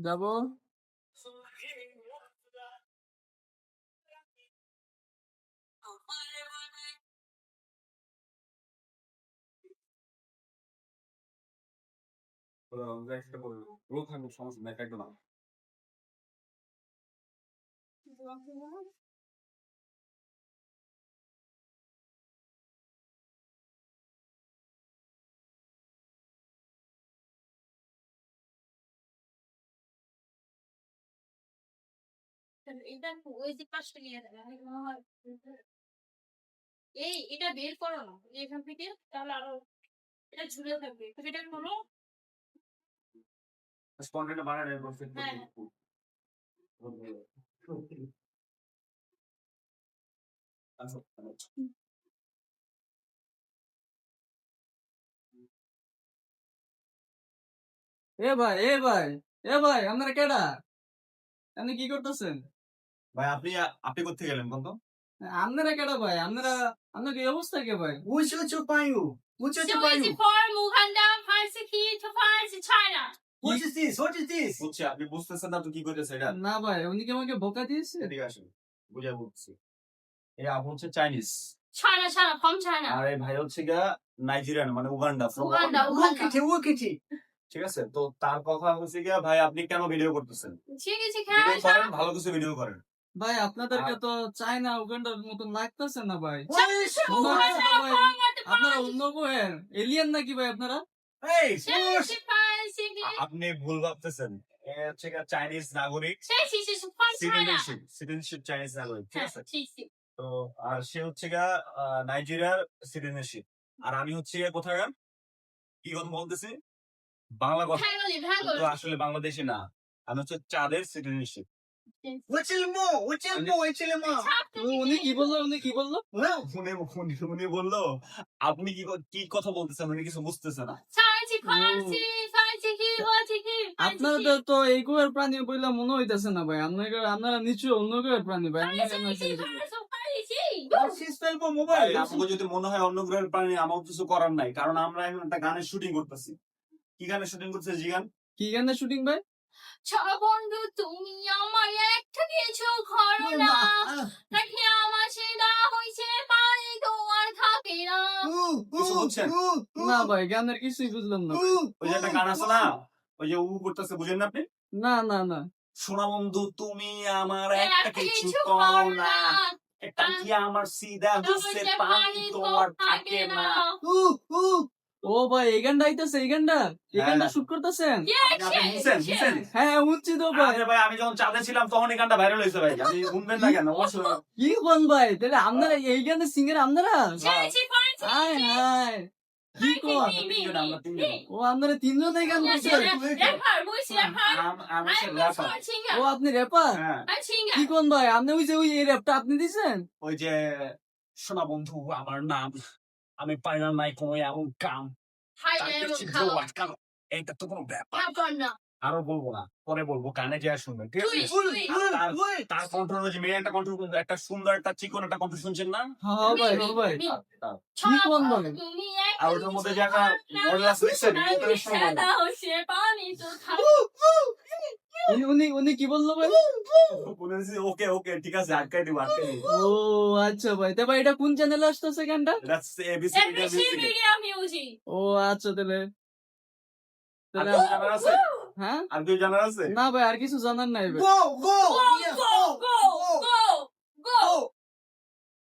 যাব সমস্যা নাই একদম এটা এই এটা বের করো না এখান থেকে তাহলে আরও এটা ঝুলে থাকবে। এটা বানানো বলছে হ্যাঁ। এ ভাই এ ভাই এ ভাই আপনারা কেডা? আপনি কি করতেছেন? ভাই আপনি আপনি কোথা গেলেন বন্ধ আপনারা ভাই? আপনারা অবস্থা কে ভাই? উঁচু উঁচু পায়ু উঁচু উঁচু পায়ু আপনি বুঝতেছেন কি বুঝছি। ভাই হচ্ছে মানে ঠিক আছে তো তার কথা হচ্ছে ভাই আপনি কেন ভিডিও করতেছেন? ভালো কিছু ভিডিও করেন। ভাই আপনাদেরকে তো চায়না উগান্ডার মতন লাগতেছে না ভাই। আপনারা অন্য বহের এলিয়ান নাকি ভাই আপনারা? আপনি ভুল ভাবতেছেন। চাইনিজ নাগরিক। সিটিজেনশিপ চাইনিজ নাগরিক ঠিক আছে? তো আর সে হচ্ছে গা নাইজেরিয়ার সিটিজেনশিপ আর আমি হচ্ছে কোথাকার? কি কথা বলতেছি? বাংলা কথা। আসলে বাংলাদেশে না। আমি হচ্ছে চাঁদের সিটিজেনশিপ উনি কি বলল উনি কি বলল না উনি বলল আপনি কি কথা বলতেছেন কিছু না আপনারা তো এই প্রাণী বললে মনে হইতেছে না ভাই আপনার আপনারা নিচু অন্য গ্রহের প্রাণী ভাই মোবাইল আপনাকে যদি মনে হয় অন্য গ্রহের প্রাণী আমার কিছু করার নাই কারণ আমরা এখন একটা গানের শুটিং করতেছি কি গানের শুটিং করছে জি গান কি গানের শুটিং ভাই বন্ধু তুমি আমার একটা কিছু করো না। নাকি আমার সেটা হইছে পানি তো আর থাকে না। কিছু না ভাই গানের কিছুই বুঝলাম না। ওই যে একটা গান আছে না? ওই যে উ করতেছে বুঝেন না আপনি? না না না। সোনা বন্ধু তুমি আমার একটা কিছু করো না। না। এটা কি আমার সিধা হচ্ছে পানি তো আর থাকে না. ও ভাই এই আইতেছে এই গানটা? হ্যাঁ, হ্যাঁ। শুট করতেছেন? হ্যাঁ উঠছি তো হ্যাঁ, ভাই। ভাই আমি যখন চাঁদে ছিলাম তখন এই ভাইরাল হয়েছে ভাই। আপনি না কেন কি কোন ভাই? তাহলে আপনারা সিঙ্গার আপনারা? হায় কি ও আপনারা তিনজন ও আপনি রেপার কি কোন ভাই? আপনি ওই যে ওই রেপটা আপনি দিছেন? ওই যে সোনা বন্ধু আমার নাম। আমি পারি না নাই কোনো এমন কাম আটকানো তো কোনো ব্যাপার আরও বলব না পরে বলব কানে যে শুনবেন ঠিক আছে তার কন্ট্রোল হচ্ছে মেয়ে একটা কন্ট্রোল একটা সুন্দর একটা চিকন একটা কন্ট্রোল শুনছেন না আর ওটার মধ্যে যা মডেল উনি উনি উনি কি বলল ভাই বলেছি ওকে ওকে ঠিক আছে আটকাই দিব আটকাই দিব। ও আচ্ছা ভাই তা ভাই এটা কোন চ্যানেলে আসতেছে গানটা দ্যাটস এবিসি মিডিয়া মিউজিক ও আচ্ছা তাহলে তাহলে কেউ আছে? হ্যাঁ? আর কিছু জানার আছে? না ভাই আর কিছু জানার নাই ভাই। গো গো গো গো গো